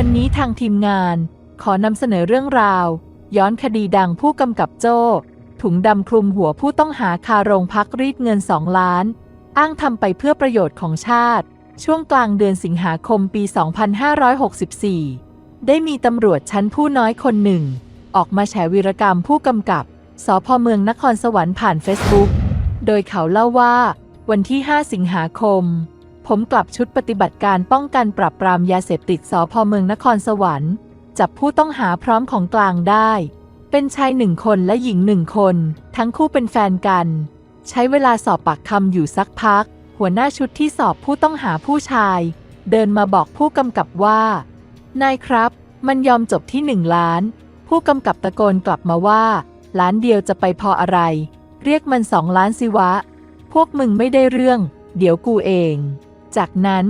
วันนี้ทางทีมงานขอนำเสนอเรื่องราว ย้อนคดีดังผู้กำกับโจ้ ถุงดำคลุมหัวผู้ต้องหาคาโรงพักรีดเงิน2ล้าน อ้างทำไปเพื่อประโยชน์ของชาติ ช่วงกลางเดือนสิงหาคมปี 2564 ได้มีตำรวจชั้นผู้น้อยคนหนึ่ง ออกมาแฉวีรกรรมผู้กำกับสพเมืองนครสวรรค์ผ่านเฟซบุ๊กโดยเขาเล่าว่า วันที่ 5 สิงหาคม ผมกลับชุดปฏิบัติการป้องกันปราบปรามยาเสพติดสพเมืองนครสวรรค์ จับผู้ต้องหาพร้อมของกลางได้ เป็นชายหนึ่งคนและหญิงหนึ่งคน ทั้งคู่เป็นแฟนกัน ใช้เวลาสอบปากคำอยู่สักพัก หัวหน้าชุดที่สอบผู้ต้องหาผู้ชาย เดินมาบอกผู้กำกับว่า นายครับ มันยอมจบที่หนึ่งล้าน ผู้กำกับตะโกนกลับมาว่า ล้านเดียวจะไปพออะไร เรียกมันสองล้านสิวะ พวกมึงไม่ได้เรื่อง เดี๋ยวกูเอง จากนั้น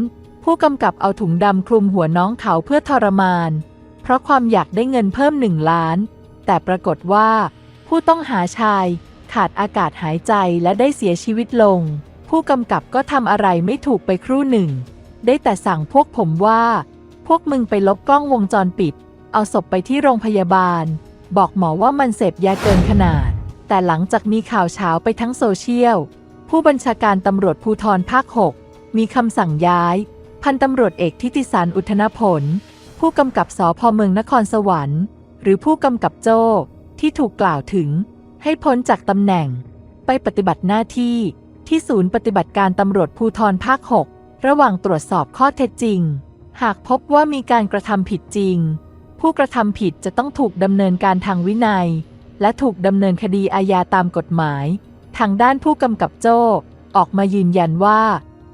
ผู้กำกับเอาถุงดำคลุมหัวน้องเขาเพื่อทรมาน เพราะความอยากได้เงินเพิ่มหนึ่งล้าน แต่ปรากฏว่า ผู้ต้องหาชายขาดอากาศหายใจและได้เสียชีวิตลง ผู้กำกับก็ทำอะไรไม่ถูกไปครู่หนึ่ง ได้แต่สั่งพวกผมว่า พวกมึงไปลบกล้องวงจรปิด เอาศพไปที่โรงพยาบาล บอกหมอว่ามันเสพยาเกินขนาด แต่หลังจากมีข่าวเช้าไปทั้งโซเชียล ผู้บัญชาการตำรวจภูธรภาค 6 มีคำสั่งย้าย พันตำรวจเอกทิติสารอุทนผล ผู้กำกับสพเมืองนครสวรรค์ หรือผู้กำกับโจ้ที่ถูกกล่าวถึง ให้พ้นจากตำแหน่ง ไปปฏิบัติหน้าที่ที่ศูนย์ปฏิบัติการตำรวจภูธรภาค 6 ระหว่างตรวจสอบข้อเท็จจริง หากพบว่ามีการกระทำผิดจริง ผู้กระทำผิดจะต้องถูกดำเนินการทางวินัย และถูกดำเนินคดีอาญาตามกฎหมาย ทางด้านผู้กำกับโจ้ออกมายืนยันว่า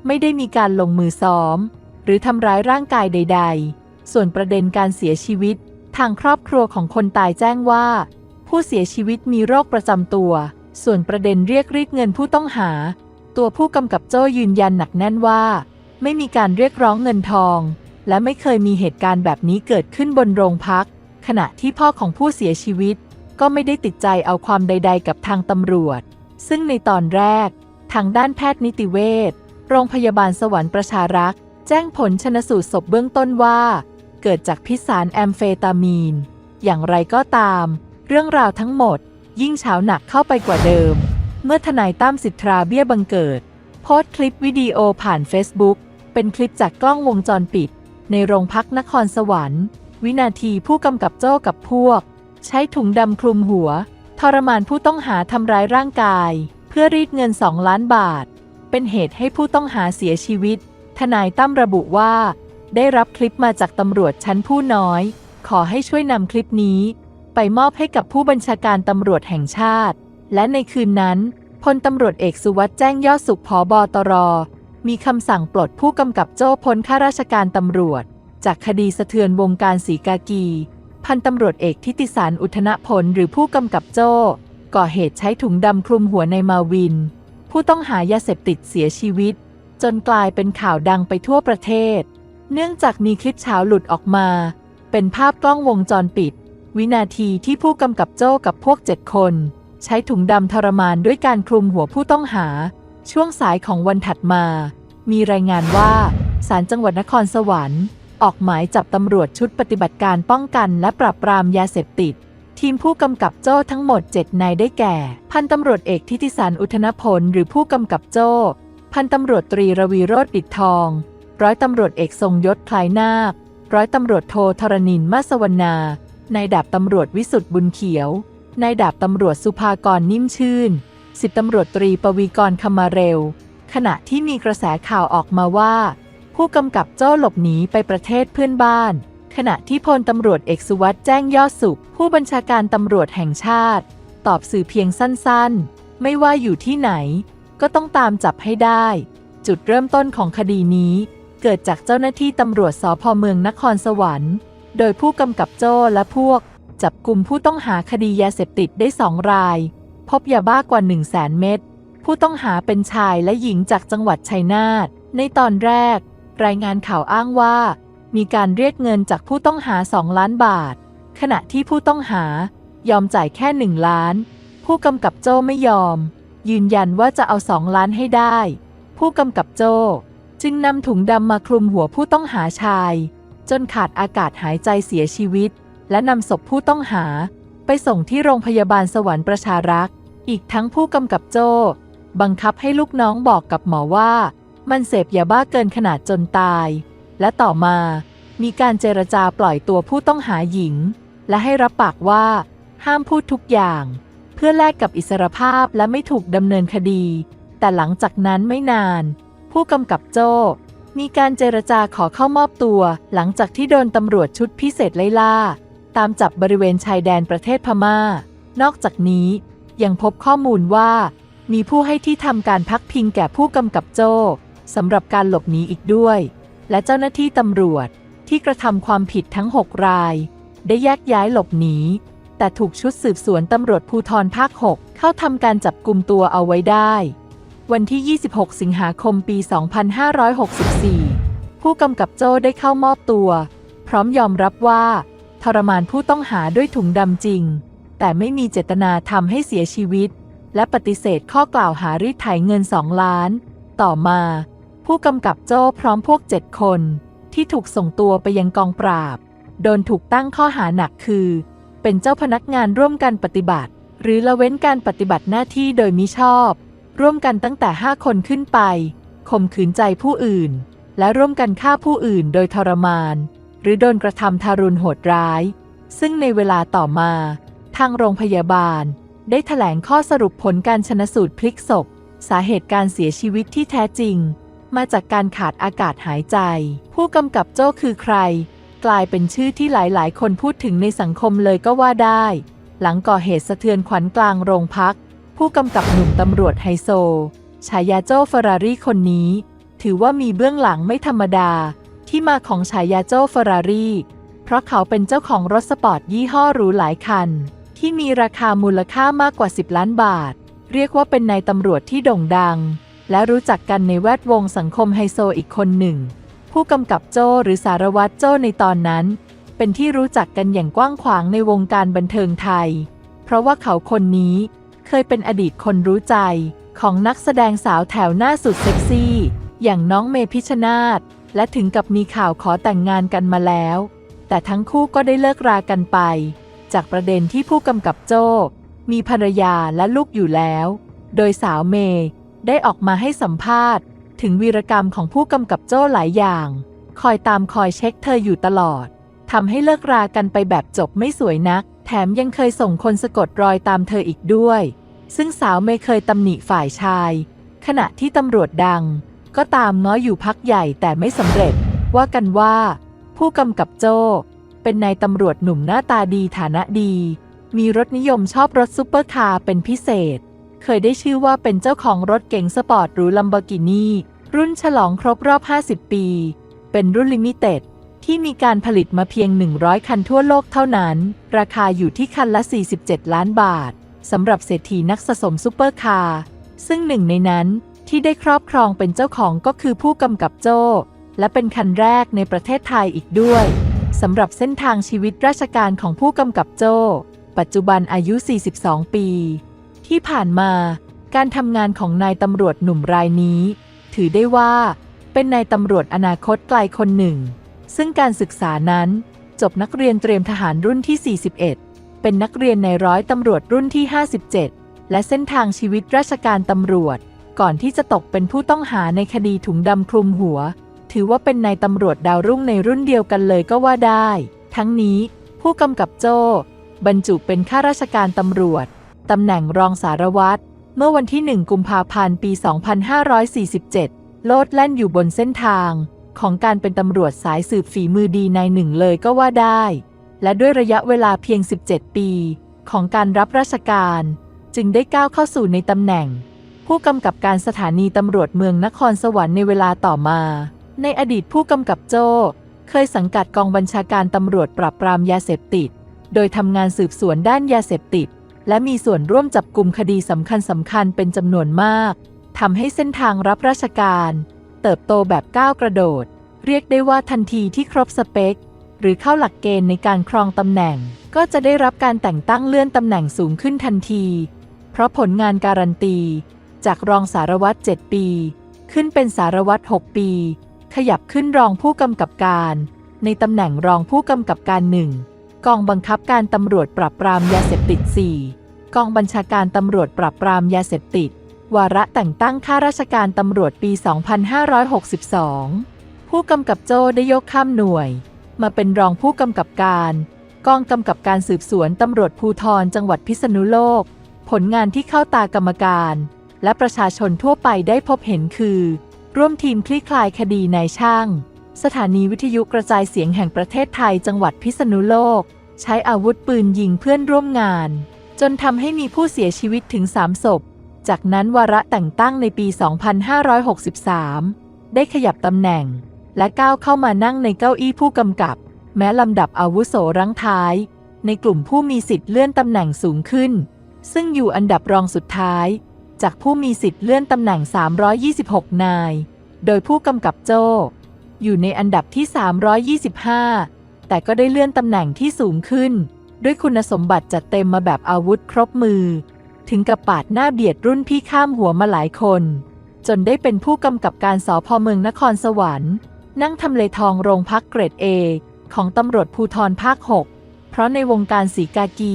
ไม่ได้มีการลงมือซ้อม หรือทำร้ายร่างกายใด ๆ ส่วนประเด็นการเสียชีวิต ทางครอบครัวของคนตายแจ้งว่า ผู้เสียชีวิตมีโรคประจำตัว ส่วนประเด็นเรียกรีดเงินผู้ต้องหา ตัวผู้กำกับโจ้ยืนยันหนักแน่นว่า ไม่มีการเรียกร้องเงินทอง และไม่เคยมีเหตุการณ์แบบนี้เกิดขึ้นบนโรงพัก ขณะที่พ่อของผู้เสียชีวิต ก็ไม่ได้ติดใจเอาความใด ๆ กับทางตำรวจ ซึ่งในตอนแรก ทางด้านแพทย์นิติเวช โรงพยาบาลสวรรค์ประชารักษ์ แจ้งผลชนสูตรศพเบื้องต้นว่า เกิดจากพิษสารแอมเฟตามีน อย่างไรก็ตาม เรื่องราวทั้งหมด ยิ่งเฉาหนักเข้าไปกว่าเดิม เมื่อทนายตั้มสิทธาเบี้ยบังเกิด โพสต์คลิปวิดีโอผ่าน Facebook เป็นคลิปจากกล้องวงจรปิด ในโรงพักนครสวรรค์ วินาทีผู้กำกับโจ้กับพวก ใช้ถุงดำคลุมหัว ทรมานผู้ต้องหาทำร้ายร่างกาย เพื่อรีดเงิน2ล้านบาท เป็นเหตุให้ผู้ต้องหาเสียชีวิต ทนายตั้มระบุว่า ได้รับคลิปมาจากตำรวจชั้นผู้น้อย ขอให้ช่วยนำคลิปนี้ ไปมอบให้กับผู้บัญชาการตำรวจแห่งชาติ และในคืนนั้นพลตำรวจเอกสุวัสด์แจ้งยอดสุขพอบอตร มีคำสั่งปลดผู้กำกับโจ้พ้นข้าราชการตำรวจ จากคดีสะเทือนวงการสีกากี พันตำรวจเอกทิติสารอุทนผลหรือผู้กำกับโจ้ก่อเหตุใช้ถุงดำคลุมหัวในมาวิน ผู้ต้องหายาเสพติดเสียชีวิต จนกลายเป็นข่าวดังไปทั่วประเทศ เนื่องจากมีคลิปเช้าหลุดออกมา เป็นภาพกล้องวงจรปิด วินาทีที่ผู้กำกับโจ้กับพวกเจ็ดคน ใช้ถุงดำทรมานด้วยการคลุมหัวผู้ต้องหา ช่วงสายของวันถัดมา มีรายงานว่าศาลจังหวัดนครสวรรค์ ออกหมายจับตำรวจชุดปฏิบัติการป้องกันและปราบปรามยาเสพติด ทีมผู้กำกับโจ้ทั้งหมด 7 นายได้แก่ พันตำรวจเอกทิติสารอุทนพลหรือผู้กำกับโจ้ พันตำรวจตรีระวีโรธดิดทอง ร้อยตำรวจเอกทรงยศคล้ายนาค ร้อยตำรวจโทธรณินมาสวรรณานายดาบตำรวจวิสุทธ์บุญเขียวนายดาบตำรวจสุภากรนิ่มชื่น สิบตำรวจตรีปวีกรคมาเร็ว ขณะที่มีกระแสข่าวออกมาว่า ผู้กำกับโจ้หลบหนีไปประเทศเพื่อนบ้าน ขณะที่พลตำรวจเอกสุวัสด์แจ้งยอดสุข ผู้บัญชาการตำรวจแห่งชาติ ตอบสื่อเพียงสั้นๆ ไม่ว่าอยู่ที่ไหน ก็ต้องตามจับให้ได้ จุดเริ่มต้นของคดีนี้ เกิดจากเจ้าหน้าที่ตำรวจสพเมืองนครสวรรค์ โดยผู้กำกับโจ้และพวก จับกลุ่มผู้ต้องหาคดียาเสพติดได้สองราย พบยาบ้ากว่า 1 0 0 0 0แสนเม็ดผู้ต้องหาเป็นชายและหญิงจากจังหวัดชัยนาทในตอนแรก รายงานข่าวอ้างว่า มีการเรียกเงินจากผู้ต้องหา 2 ล้านบาท ขณะที่ผู้ต้องหายอมจ่ายแค่ 1 ล้าน ผู้กำกับโจ้ไม่ยอม ยืนยันว่าจะเอา2ล้านให้ได้ ผู้กำกับโจ้จึงนำถุงดำมาคลุมหัวผู้ต้องหาชาย จนขาดอากาศหายใจเสียชีวิต และนำศพผู้ต้องหา ไปส่งที่โรงพยาบาลสวรรค์ประชารักษ์อีกทั้งผู้กำกับโจ้บังคับให้ลูกน้องบอกกับหมอว่า มันเสพยาบ้าเกินขนาดจนตาย และต่อมามีการเจรจาปล่อยตัวผู้ต้องหาหญิง และให้รับปากว่า ห้ามพูดทุกอย่าง เพื่อแลกกับอิสรภาพและไม่ถูกดำเนินคดี แต่หลังจากนั้นไม่นาน ผู้กำกับโจ้ มีการเจรจาขอเข้ามอบตัว หลังจากที่โดนตำรวจชุดพิเศษไล่ล่า ตามจับบริเวณชายแดนประเทศพม่า นอกจากนี้ยังพบข้อมูลว่า มีผู้ให้ที่ทำการพักพิงแก่ผู้กำกับโจ้สำหรับการหลบหนีอีกด้วย และเจ้าหน้าที่ตำรวจที่กระทำความผิดทั้ง 6 ราย ได้แยกย้ายหลบหนีแต่ถูกชุดสืบสวนตำรวจภูธรภาค 6 เข้าทำการจับกลุ่มตัวเอาไว้ได้ วันที่ 26 สิงหาคมปี 2564 ผู้กำกับโจ้ได้เข้ามอบตัว พร้อมยอมรับว่า ทรมานผู้ต้องหาด้วยถุงดำจริง แต่ไม่มีเจตนาทำให้เสียชีวิต และปฏิเสธข้อกล่าวหารีดไถเงิน 2 ล้าน ต่อมา ผู้กำกับโจ้พร้อมพวก7คน ที่ถูกส่งตัวไปยังกองปราบ โดนถูกตั้งข้อหาหนักคือ เป็นเจ้าพนักงานร่วมกันปฏิบัติ หรือละเว้นการปฏิบัติหน้าที่โดยมิชอบ ร่วมกันตั้งแต่ 5 คนขึ้นไปข่มขืนใจผู้อื่น และร่วมกันฆ่าผู้อื่นโดยทรมาน หรือโดนกระทำทารุณโหดร้าย ซึ่งในเวลาต่อมา ทางโรงพยาบาล ได้ถแถลงข้อสรุปผลการชนสูตรพลิกศพ สาเหตุการเสียชีวิตที่แท้จริง มาจากการขาดอากาศหายใจ ผู้กำกับโจ้คือใคร กลายเป็นชื่อที่หลายๆ คนพูดถึงในสังคมเลยก็ว่าได้ หลังก่อเหตุสะเทือนขวัญกลางโรงพัก ผู้กำกับหนุ่มตำรวจไฮโซ ฉายาโจ้เฟอร์รารี่คนนี้ ถือว่ามีเบื้องหลังไม่ธรรมดา ที่มาของฉายาโจ้เฟอร์รารี่เพราะเขาเป็นเจ้าของรถสปอร์ตยี่ห้อหรูหลายคัน ที่มีราคามูลค่ามากกว่า 10 ล้านบาท เรียกว่าเป็นนายตำรวจที่โด่งดัง และรู้จักกันในแวดวงสังคมไฮโซอีกคนหนึ่ง ผู้กำกับโจ้หรือสารวัตรโจ้ในตอนนั้น เป็นที่รู้จักกันอย่างกว้างขวางในวงการบันเทิงไทย เพราะว่าเขาคนนี้เคยเป็นอดีตคนรู้ใจของนักแสดงสาวแถวหน้าสุดเซ็กซี่ อย่างน้องเมพิชนาธและถึงกับมีข่าวขอแต่งงานกันมาแล้ว แต่ทั้งคู่ก็ได้เลิกรากันไป จากประเด็นที่ผู้กำกับโจ้มีภรรยาและลูกอยู่แล้ว โดยสาวเมย์ ได้ออกมาให้สัมภาษณ์ ถึงวีรกรรมของผู้กำกับโจ้หลายอย่าง คอยตามคอยเช็คเธออยู่ตลอดทำให้เลิกรากันไปแบบจบไม่สวยนัก แถมยังเคยส่งคนสะกดรอยตามเธออีกด้วย ซึ่งสาวเมย์เคยตำหนิฝ่ายชาย ขณะที่ตำรวจดัง ก็ตามง้ออยู่พักใหญ่แต่ไม่สำเร็จ ว่ากันว่า ผู้กำกับโจ้เป็นนายตำรวจหนุ่มหน้าตาดีฐานะดี มีรถนิยมชอบรถซุปเปอร์คาร์เป็นพิเศษ เคยได้ชื่อว่าเป็นเจ้าของรถเก๋งสปอร์ตหรูลัมโบกินีรุ่นฉลองครบรอบ 50 ปี เป็นรุ่นลิมิเต็ดที่มีการผลิตมาเพียง 100 คันทั่วโลกเท่านั้น ราคาอยู่ที่คันละ 47 ล้านบาท สำหรับเศรษฐีนักสะสมซุปเปอร์คาร์ ซึ่งหนึ่งในนั้นที่ได้ครอบครองเป็นเจ้าของก็คือผู้กำกับโจ้ และเป็นคันแรกในประเทศไทยอีกด้วย สำหรับเส้นทางชีวิตราชการของผู้กำกับโจ้ ปัจจุบันอายุ 42 ปี ที่ผ่านมาการทำงานของนายตำรวจหนุ่มรายนี้ ถือได้ว่าเป็นนายตำรวจอนาคตไกลคนหนึ่ง ซึ่งการศึกษานั้นจบนักเรียนเตรียมทหารรุ่นที่ 41 เป็นนักเรียนในร้อยตำรวจรุ่นที่ 57 และเส้นทางชีวิตราชการตำรวจ ก่อนที่จะตกเป็นผู้ต้องหาในคดีถุงดำคลุมหัว ถือว่าเป็นนายตำรวจดาวรุ่งในรุ่นเดียวกันเลยก็ว่าได้ ทั้งนี้ผู้กำกับโจ้บรรจุเป็นข้าราชการตำรวจ ตำแหน่งรองสารวัตร เมื่อวันที่ 1 กุมภาพันธ์ ปี 2547 โลดแล่นอยู่บนเส้นทาง ของการเป็นตำรวจสายสืบฝีมือดีนายหนึ่งเลยก็ว่าได้ และด้วยระยะเวลาเพียง 17 ปี ของการรับราชการ จึงได้ก้าวเข้าสู่ในตำแหน่ง ผู้กำกับการสถานีตำรวจเมืองนครสวรรค์ในเวลาต่อมา ในอดีตผู้กำกับโจ้เคยสังกัดกองบัญชาการตำรวจปราบปรามยาเสพติด โดยทำงานสืบสวนด้านยาเสพติด และมีส่วนร่วมจับกลุ่มคดีสำคัญสำคัญเป็นจำนวนมากทำให้เส้นทางรับราชการ เติบโตแบบก้าวกระโดด เรียกได้ว่าทันทีที่ครบสเปค หรือเข้าหลักเกณฑ์ในการครองตำแหน่ง ก็จะได้รับการแต่งตั้งเลื่อนตำแหน่งสูงขึ้นทันที เพราะผลงานการันตี จากรองสารวัตร 7 ปี ขึ้นเป็นสารวัตร 6 ปี ขยับขึ้นรองผู้กำกับการ ในตำแหน่งรองผู้กำกับการหนึ่ง กองบังคับการตำรวจปราบปรามยาเสพติด 4 กองบัญชาการตำรวจปราบปรามยาเสพติด วาระแต่งตั้งข้าราชการตำรวจปี 2562 ผู้กำกับโจ้ได้ยกข้ามหน่วย มาเป็นรองผู้กำกับการ กองกำกับการสืบสวนตำรวจภูธรจังหวัดพิษณุโลก ผลงานที่เข้าตากรรมการ และประชาชนทั่วไปได้พบเห็นคือ ร่วมทีมคลี่คลายคดีนายช่าง สถานีวิทยุกระจายเสียงแห่งประเทศไทยจังหวัดพิษณุโลก ใช้อาวุธปืนยิงเพื่อนร่วมงาน จนทำให้มีผู้เสียชีวิตถึง3ศพ จากนั้นวาระแต่งตั้งในปี 2563 ได้ขยับตำแหน่ง และก้าวเข้ามานั่งในเก้าอี้ผู้กำกับ แม้ลำดับอาวุโสรั้งท้าย ในกลุ่มผู้มีสิทธิ์เลื่อนตำแหน่งสูงขึ้น ซึ่งอยู่อันดับรองสุดท้าย จากผู้มีสิทธิ์เลื่อนตำแหน่ง 326 นาย โดยผู้กำกับโจ้ อยู่ในอันดับที่ 325 แต่ก็ได้เลื่อนตำแหน่งที่สูงขึ้น ด้วยคุณสมบัติจัดเต็มมาแบบอาวุธครบมือ ถึงกับปาดหน้าเบียดรุ่นพี่ข้ามหัวมาหลายคน จนได้เป็นผู้กำกับการสพเมืองนครสวรรค์ นั่งทำเลทองโรงพักเกรด A ของตำรวจภูธรภาค 6 เพราะในวงการสีกากี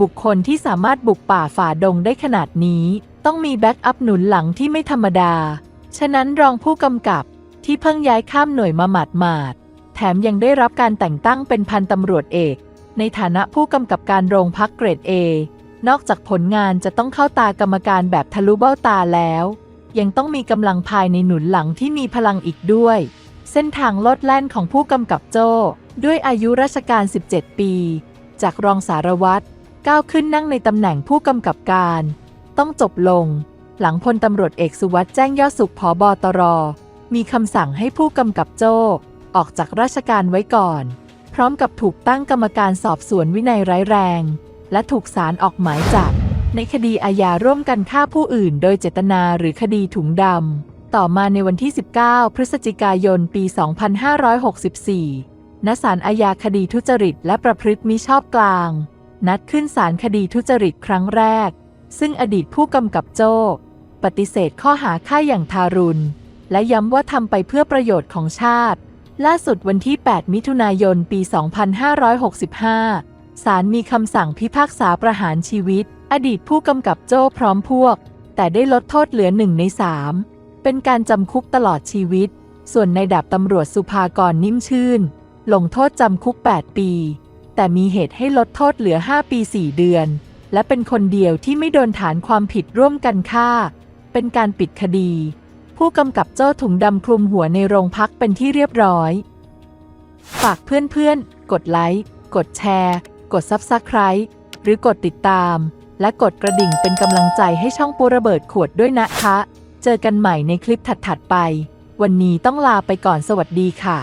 บุคคลที่สามารถบุกป่าฝ่าดงได้ขนาดนี้ ต้องมีแบ็กอัพหนุนหลังที่ไม่ธรรมดา ฉะนั้นรองผู้กำกับ ที่เพิ่งย้ายข้ามหน่วยมาหมาดหมาดแถมยังได้รับการแต่งตั้งเป็นพันตำรวจเอก ในฐานะผู้กำกับการโรงพักเกรด A นอกจากผลงานจะต้องเข้าตากรรมการแบบทะลุเบ้าตาแล้ว ยังต้องมีกำลังภายในหนุนหลังที่มีพลังอีกด้วย เส้นทางลดแล่นของผู้กำกับโจ้ ด้วยอายุราชการ 17 ปี จากรองสารวัตรก้าวขึ้นนั่งในตำแหน่งผู้กำกับการ ต้องจบลง หลังพลตำรวจเอกสุวัสด์แจ้งยอดสุขผอบอตร มีคำสั่งให้ผู้กำกับโจ้ออกจากราชการไว้ก่อน พร้อมกับถูกตั้งกรรมการสอบสวนวินัยร้ายแรง และถูกศาลออกหมายจับ ในคดีอาญาร่วมกันฆ่าผู้อื่น โดยเจตนาหรือคดีถุงดำต่อมาในวันที่ 19 พฤศจิกายน ปี 2564 ณ ศาลอาญาคดีทุจริต และประพฤติมิชอบกลาง นัดขึ้นศาลคดีทุจริตครั้งแรก ซึ่งอดีตผู้กำกับโจ้ปฏิเสธข้อหาฆ่าอย่างทารุณ และย้ำว่าทำไปเพื่อประโยชน์ของชาติ ล่าสุดวันที่ 8 มิถุนายน ปี 2565 ศาลมีคำสั่งพิพากษาประหารชีวิต อดีตผู้กำกับโจ้พร้อมพวก แต่ได้ลดโทษเหลือหนึ่งในสามเป็นการจำคุกตลอดชีวิต ส่วนในดาบตำรวจสุภากรนิ่มชื่น ลงโทษจำคุก 8 ปี แต่มีเหตุให้ลดโทษเหลือ 5 ปี 4 เดือน และเป็นคนเดียวที่ไม่โดนฐานความผิดร่วมกันฆ่า เป็นการปิดคดี ผู้กำกับโจ้ถุงดำคลุมหัวในโรงพักเป็นที่เรียบร้อย ฝากเพื่อนๆ กดไลค์ กดแชร์ กดซับสไคร b e หรือกดติดตาม และกดกระดิ่งเป็นกำลังใจให้ช่องปูระเบิดขวดด้วยนะคะ เจอกันใหม่ในคลิปถัดๆไป วันนี้ต้องลาไปก่อนสวัสดีค่ะ